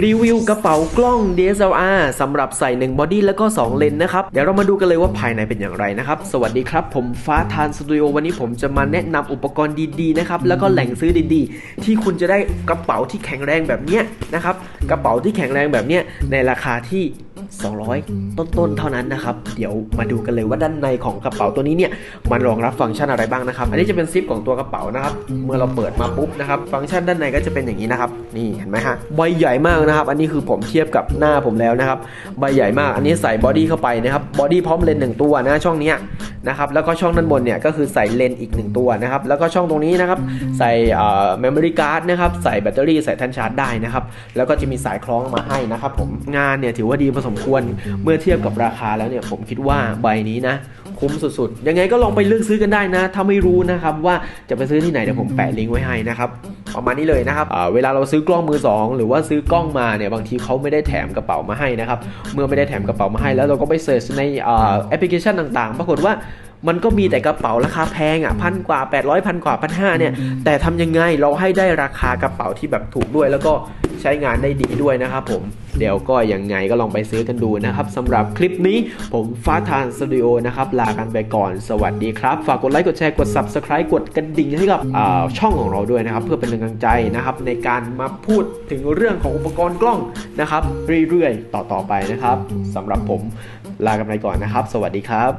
รีวิวกระเป๋ากล้อง DSLR สำหรับใส่ 1 บอดี้แล้วก็ 2 เลนนะครับ เดี๋ยวเรามาดูกันเลยว่าภายในเป็นอย่างไรนะครับ สวัสดีครับ ผมฟ้าทานสตูดิโอวันนี้ผมจะมาแนะนำอุปกรณ์ดีๆนะครับ แล้วก็แหล่งซื้อดีๆ ที่คุณจะได้กระเป๋าที่แข็งแรงแบบเนี้ยนะครับ กระเป๋าที่แข็งแรงแบบเนี้ยในราคาที่ 200 ต้นๆ เท่านั้นนะครับ เดี๋ยวมาดูกันเลยว่าด้านในของกระเป๋าตัวนี้เนี่ยมันรองรับฟังก์ชันอะไรบ้างนะครับ อันนี้จะเป็นซิปของตัวกระเป๋านะครับ เมื่อเราเปิดมาปุ๊บนะครับ ฟังก์ชันด้านในก็จะเป็นอย่างนี้นะครับ นี่เห็นไหมฮะ ใบใหญ่มากนะครับ อันนี้คือผมเทียบกับหน้าผมแล้วนะครับ ใบใหญ่มาก อันนี้ใส่บอดี้เข้าไปนะครับ บอดี้พร้อมเลนส์หนึ่งตัวนะช่องนี้ นะครับแล้วก็ช่องด้านบนเนี่ยก็คือใส่เลนส์อีกหนึ่งตัวนะครับแล้วก็ช่องตรงนี้นะครับใส่เอ่อ memory card นะครับใส่แบตเตอรี่ใส่แท่นชาร์จได้นะครับแล้วก็จะมีสายคล้องมาให้นะครับผมงานเนี่ยถือว่าดีพอสมควรเมื่อเทียบกับราคาแล้วเนี่ยผมคิดว่าใบนี้นะคุ้มสุดๆ ยังไงก็ลองไปเลือกซื้อกันได้นะ ถ้าไม่รู้นะครับว่าจะไปซื้อที่ไหนเดี๋ยวผมแปะลิงก์ไว้ให้นะครับ ประมาณนี้เลยนะครับเวลาเราซื้อกล้องมือสองหรือว่าซื้อกล้องมาเนี่ยบางทีเขาไม่ได้แถมกระเป๋ามาให้นะครับเมื่อไม่ได้แถมกระเป๋ามาให้แล้วเราก็ไปเสิร์ชในแอปพลิเคชันต่าง ๆ ปรากฏว่า มันก็มีแต่กระเป๋าราคาแพงอะพันกว่า 800พันกว่าพันห้าเนี่ยแต่ทำยังไงเราให้ได้ราคากระเป๋าที่แบบถูกด้วย แล้วก็ใช้งานได้ดีด้วยนะครับผมเดี๋ยวก็ยังไงก็ลองไปซื้อกันดูนะครับสำหรับคลิปนี้ผมฟ้าทานสตูดิโอนะครับลากันไปก่อนสวัสดีครับ ฝากกดไลค์กดแชร์กด subscribe กดกระดิ่งให้กับอ่าช่องของเราด้วยนะครับ เพื่อเป็นแรงกำลังใจนะครับในการมาพูดถึงเรื่องของอุปกรณ์กล้องนะครับ เรื่อยๆ ต่อๆไปนะครับสำหรับผมลากันไปก่อนนะครับ สวัสดีครับ